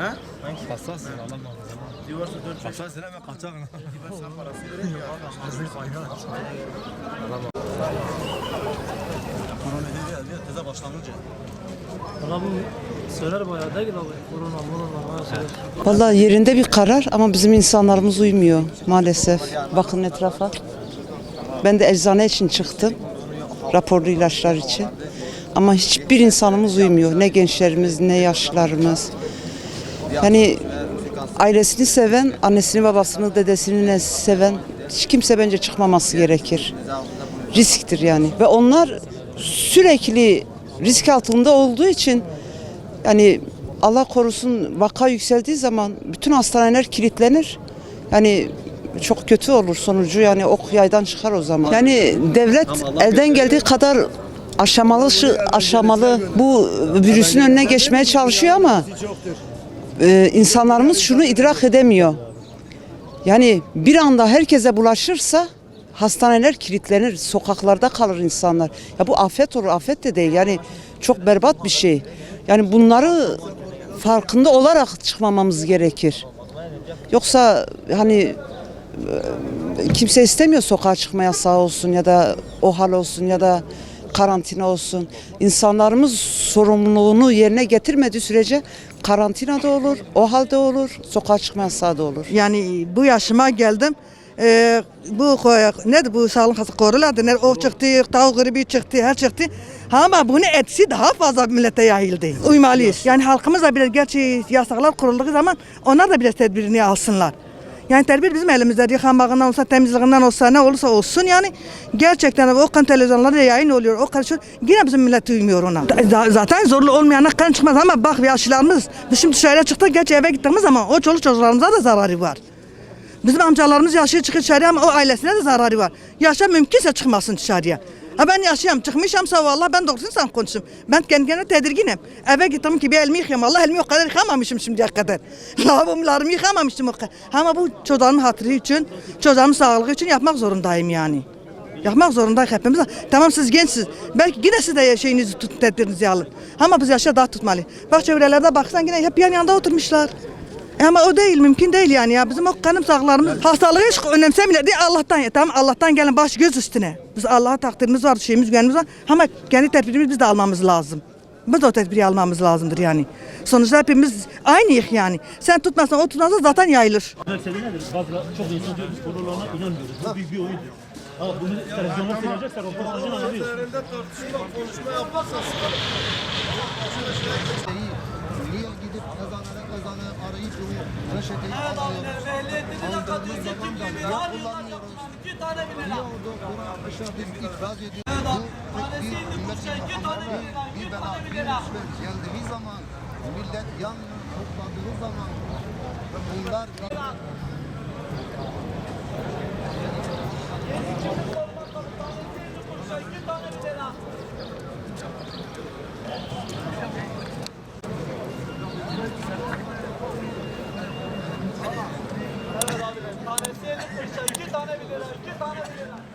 Hassas ya Allah Diyorsa 4 Hassas sen hemen kaçacaksın. sen parası verir ya. Korona dedi ya diye teze başlanınca. Valla bu söyler bayağı değil abi. Korona, morona bayağı söyler. Vallahi yerinde bir karar ama bizim insanlarımız uymuyor maalesef. Bakın etrafa. Ben de eczane için çıktım. Raporlu ilaçlar için. Ama hiçbir insanımız uymuyor. Ne gençlerimiz ne yaşlılarımız. Yani ailesini seven, annesini babasını dedesini seven hiç kimse bence çıkmaması gerekir. Risktir yani. Ve onlar sürekli risk altında olduğu için yani Allah korusun vaka yükseldiği zaman bütün hastaneler kilitlenir. Yani çok kötü olur sonucu yani ok yaydan çıkar o zaman. Yani devlet elden geldiği kadar aşamalı aşamalı bu virüsün önüne geçmeye çalışıyor ama e, insanlarımız şunu idrak edemiyor. Yani bir anda herkese bulaşırsa hastaneler kilitlenir, sokaklarda kalır insanlar. Ya bu afet olur, afet de değil. Yani çok berbat bir şey. Yani bunları farkında olarak çıkmamamız gerekir. Yoksa hani e, kimse istemiyor sokağa çıkma yasağı olsun ya da o hal olsun ya da karantina olsun. İnsanlarımız sorumluluğunu yerine getirmediği sürece karantina da olur, o halde olur, sokağa çıkma yasağı da olur. Yani bu yaşıma geldim. Ee, bu nedir bu sağlık hastası koruladı. Ne, o çıktı, tavuk gribi çıktı, her çıktı. Ama bunun etkisi daha fazla millete yayıldı. Uymalıyız. Yani halkımız da biraz gerçi yasaklar kurulduğu zaman onlar da biraz tedbirini alsınlar. Yani tedbir bizim elimizde. Yıkanmağından olsa, temizliğinden olsa, ne olursa olsun. Yani gerçekten o kan televizyonlarda yayın oluyor. O kadar şey- Yine bizim millet uymuyor ona. Zaten zorlu olmayana kan çıkmaz ama bak yaşlılarımız. Biz şimdi dışarıya çıktık, geç eve gittiğimiz zaman o çoluk çocuklarımıza da zararı var. Bizim amcalarımız yaşlı çıkıyor dışarıya ama o ailesine de zararı var. Yaşa mümkünse çıkmasın dışarıya. Ha ben yaşayam çıkmışamsa vallahi ben doğrusunu sana konuşayım. Ben kendi kendime tedirginim. Eve gittim ki bir elimi yıkayayım. Allah elimi o kadar yıkamamışım şimdiye kadar. Lavabomlarımı yıkamamıştım o kadar. Ama bu çocuğun hatırı için, çocuğun sağlığı için yapmak zorundayım yani. Yapmak zorundayız hepimiz. Tamam siz gençsiniz. Belki yine siz de şeyinizi tutun, tedbirinizi alın. Ama biz yaşa daha tutmalı. Bak çevrelerde baksan yine hep yan yana oturmuşlar. Ama o değil, mümkün değil yani ya. Bizim o kanım sağlarımız hastalığı hiç önemsemiyorlar diye Allah'tan ya. Tamam Allah'tan gelen baş göz üstüne. Biz Allah'a takdirimiz var, şeyimiz güvenimiz var. Ama kendi tedbirimizi biz de almamız lazım. Biz de o tedbiri almamız lazımdır yani. Sonuçta hepimiz aynıyız yani. Sen tutmazsan o tutmazsa zaten yayılır. Mesele nedir? Bazı çok insan diyor biz koronalarına inanmıyoruz. Bu büyük bir oyundur. Ama bunu televizyonda seyredecekler, röportajını tartışma, konuşma Niye gidip eczaneden eczane arayıp bunu reçeteyi alıyoruz? Aldığımız zaman da ya kullanmıyoruz. Niye orada buna aşağı biz itiraz ediyoruz? Bu tek bir ümmetin Muhammed'e bir bela, bir geldiği zaman millet yan topladığı zaman bunlar Tanesi 50 daha fazla